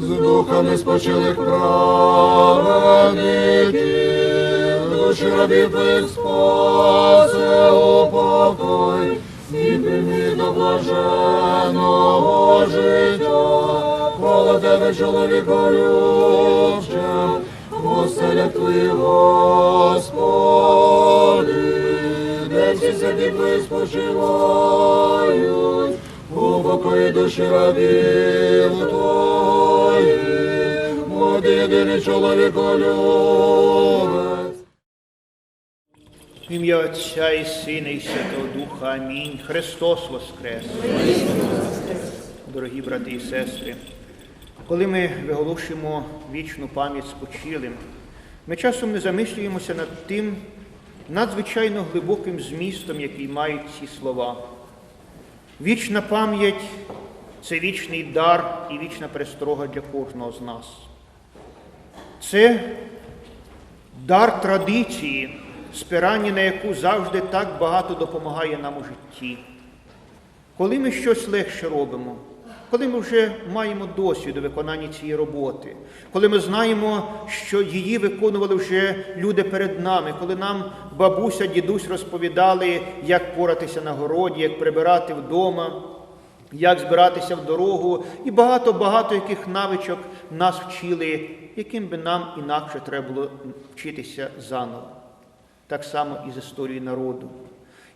з духами спочилих праведників, душі рабів твоїх спасе упокой, і прийми до блаженного життя, коло тебе чоловіко любче, Господи твої, Господи, де всі святі твої спочивають, у покої душі рабів чоловіколюбець. Ім'я Отця і Сина, і Святого Духа. Амінь. Христос Воскрес! Дорогі брати і сестри, коли ми виголошуємо вічну пам'ять спочилим, ми часом не замислюємося над тим надзвичайно глибоким змістом, який мають ці слова. Вічна пам'ять це вічний дар і вічна пересторога для кожного з нас. Це дар традиції, спирання на яку завжди так багато допомагає нам у житті. Коли ми щось легше робимо, коли ми вже маємо досвід у виконанні цієї роботи, коли ми знаємо, що її виконували вже люди перед нами, коли нам бабуся, дідусь розповідали, як поратися на городі, як прибирати вдома, як збиратися в дорогу, і багато-багато яких навичок нас вчили, яким би нам інакше треба було вчитися заново. Так само і з історії народу.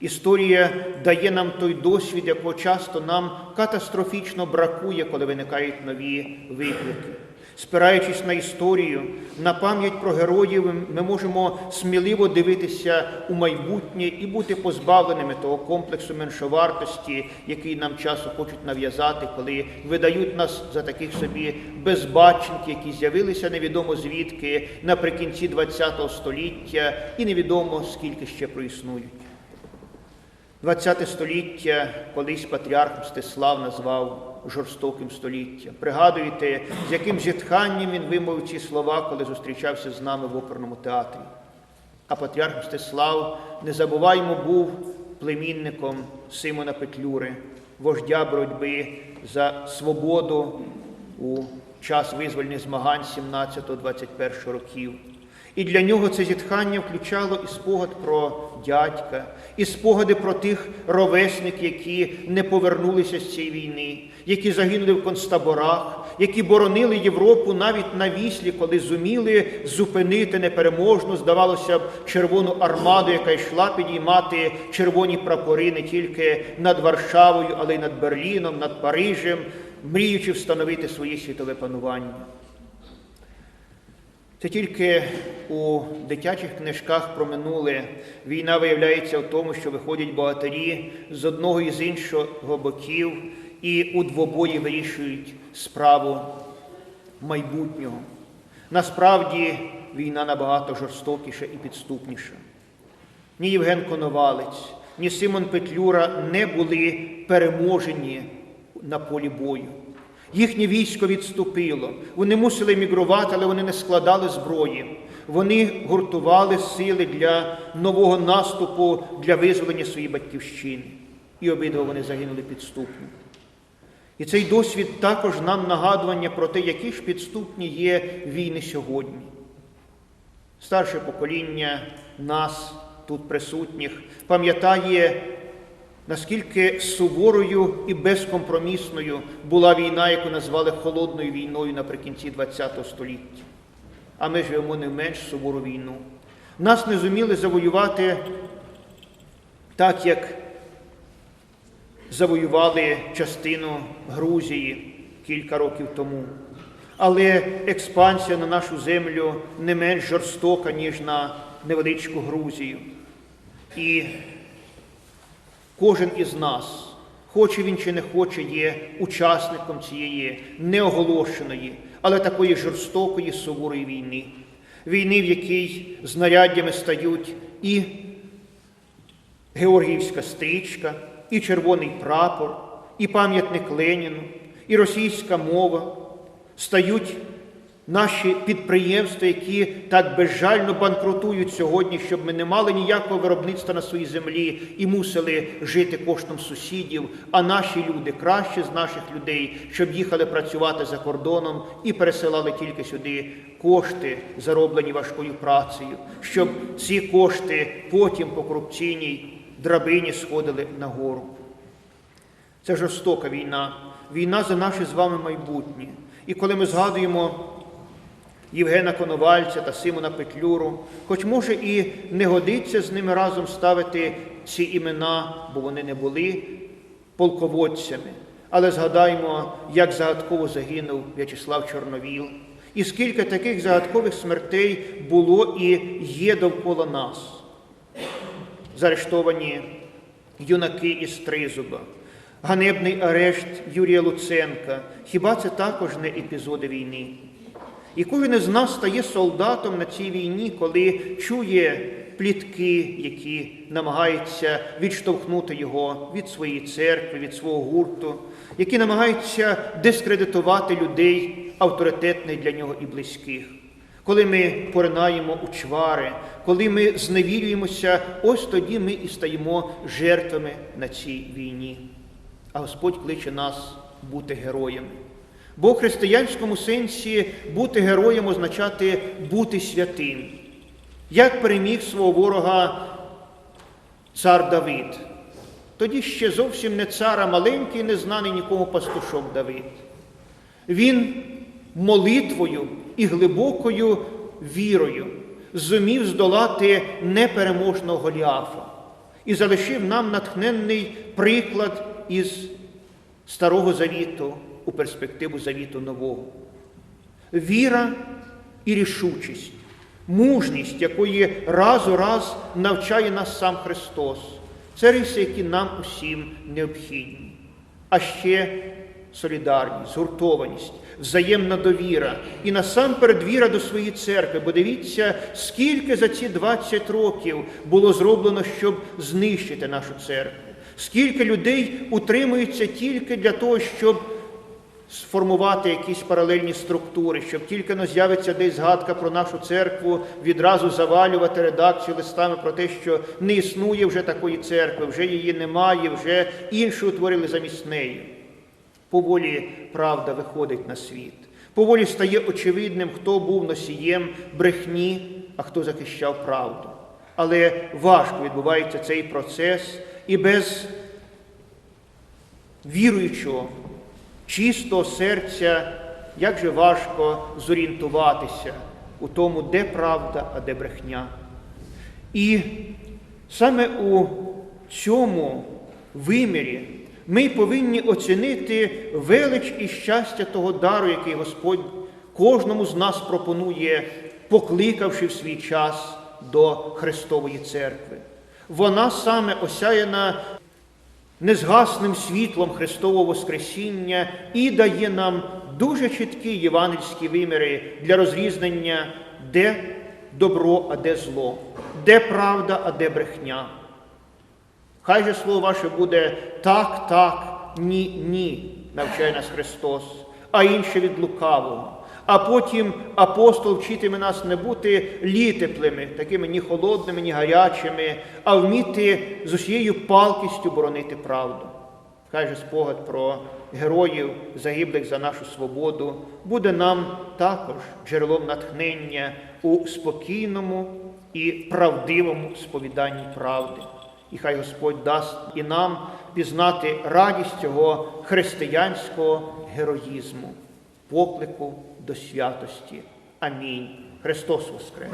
Історія дає нам той досвід, якого часто нам катастрофічно бракує, коли виникають нові виклики. Спираючись на історію, на пам'ять про героїв, ми можемо сміливо дивитися у майбутнє і бути позбавленими того комплексу меншовартості, який нам часу хочуть нав'язати, коли видають нас за таких собі безбаченки, які з'явилися невідомо звідки наприкінці ХХ століття, і невідомо скільки ще проіснують. ХХ століття колись патріарх Мстислав назвав жорстоким століттям. Пригадуєте, з яким зітханням він вимовив ці слова, коли зустрічався з нами в оперному театрі. А патріарх Мстислав, не забуваємо, був племінником Симона Петлюри, вождя боротьби за свободу у час визвольних змагань 17-21 років. І для нього це зітхання включало і спогад про дядька, і спогади про тих ровесників, які не повернулися з цієї війни, які загинули в концтаборах, які боронили Європу навіть на віслі, коли зуміли зупинити непереможну, здавалося б, червону армаду, яка йшла підіймати червоні прапори не тільки над Варшавою, але й над Берліном, над Парижем, мріючи встановити своє світове панування. Це тільки у дитячих книжках про минуле війна виявляється в тому, що виходять богатирі з одного і з іншого боків і у двобої вирішують справу майбутнього. Насправді війна набагато жорстокіша і підступніша. Ні Євген Коновалець, ні Симон Петлюра не були переможені на полі бою. Їхнє військо відступило. Вони мусили емігрувати, але вони не складали зброї. Вони гуртували сили для нового наступу, для визволення своєї батьківщини. І обидва вони загинули підступно. І цей досвід також нам нагадування про те, які ж підступні є війни сьогодні. Старше покоління нас, тут присутніх, пам'ятає наскільки суворою і безкомпромісною була війна, яку назвали холодною війною наприкінці ХХ століття. А ми живемо не менш сувору війну. Нас не зуміли завоювати так, як завоювали частину Грузії кілька років тому. Але експансія на нашу землю не менш жорстока, ніж на невеличку Грузію. І Кожен із нас, хоче він чи не хоче, є учасником цієї неоголошеної, але такої жорстокої суворої війни, війни, в якій знаряддями стають і Георгіївська стрічка, і червоний прапор, і пам'ятник Леніну, і російська мова, стають наші підприємства, які так безжально банкрутують сьогодні, щоб ми не мали ніякого виробництва на своїй землі і мусили жити коштом сусідів, а наші люди, краще з наших людей, щоб їхали працювати за кордоном і пересилали тільки сюди кошти, зароблені важкою працею, щоб ці кошти потім по корупційній драбині сходили нагору. Це жорстока війна, війна за наше з вами майбутнє. І коли ми згадуємо Євгена Коновальця та Симона Петлюру, хоч може і не годиться з ними разом ставити ці імена, бо вони не були полководцями, але згадаймо, як загадково загинув В'ячеслав Чорновіл, і скільки таких загадкових смертей було і є довкола нас. Заарештовані юнаки із Тризуба, ганебний арешт Юрія Луценка. Хіба це також не епізоди війни? І кожен із нас стає солдатом на цій війні, коли чує плітки, які намагаються відштовхнути його від своєї церкви, від свого гурту, які намагаються дискредитувати людей авторитетних для нього і близьких. Коли ми поринаємо у чвари, коли ми зневірюємося, ось тоді ми і стаємо жертвами на цій війні. А Господь кличе нас бути героями. Бо в християнському сенсі бути героєм означати бути святим. Як переміг свого ворога цар Давид? Тоді ще зовсім не цар, а маленький, незнаний нікому пастушок Давид. Він молитвою і глибокою вірою зумів здолати непереможного Голіафа і залишив нам натхненний приклад із Старого Завіту у перспективу завіту нового. Віра і рішучість, мужність, якої раз у раз навчає нас сам Христос. Це риси, які нам усім необхідні. А ще солідарність, згуртованість, взаємна довіра і насамперед віра до своєї церкви. Бо дивіться, скільки за ці 20 років було зроблено, щоб знищити нашу церкву. Скільки людей утримується тільки для того, щоб сформувати якісь паралельні структури, щоб тільки но з'явиться десь згадка про нашу церкву, відразу завалювати редакцію листами про те, що не існує вже такої церкви, вже її немає, вже іншу утворили замість неї. Поволі правда виходить на світ. Поволі стає очевидним, хто був носієм брехні, а хто захищав правду. Але важко відбувається цей процес і без віруючого, чистого серця, як же важко зорієнтуватися у тому, де правда, а де брехня. І саме у цьому вимірі ми повинні оцінити велич і щастя того дару, який Господь кожному з нас пропонує, покликавши в свій час до Христової церкви. Вона саме осяяна незгасним світлом Христового Воскресіння і дає нам дуже чіткі євангельські виміри для розрізнення, де добро, а де зло, де правда, а де брехня. Хай же слово ваше буде так, так, ні, ні, навчає нас Христос, а інше від лукавого. А потім апостол вчитиме нас не бути літеплими, такими ні холодними, ні гарячими, а вміти з усією палкістю боронити правду. Хай же спогад про героїв, загиблих за нашу свободу, буде нам також джерелом натхнення у спокійному і правдивому сповіданні правди. І хай Господь дасть і нам пізнати радість цього християнського героїзму, поклику до святості. Амінь. Христос Воскрес!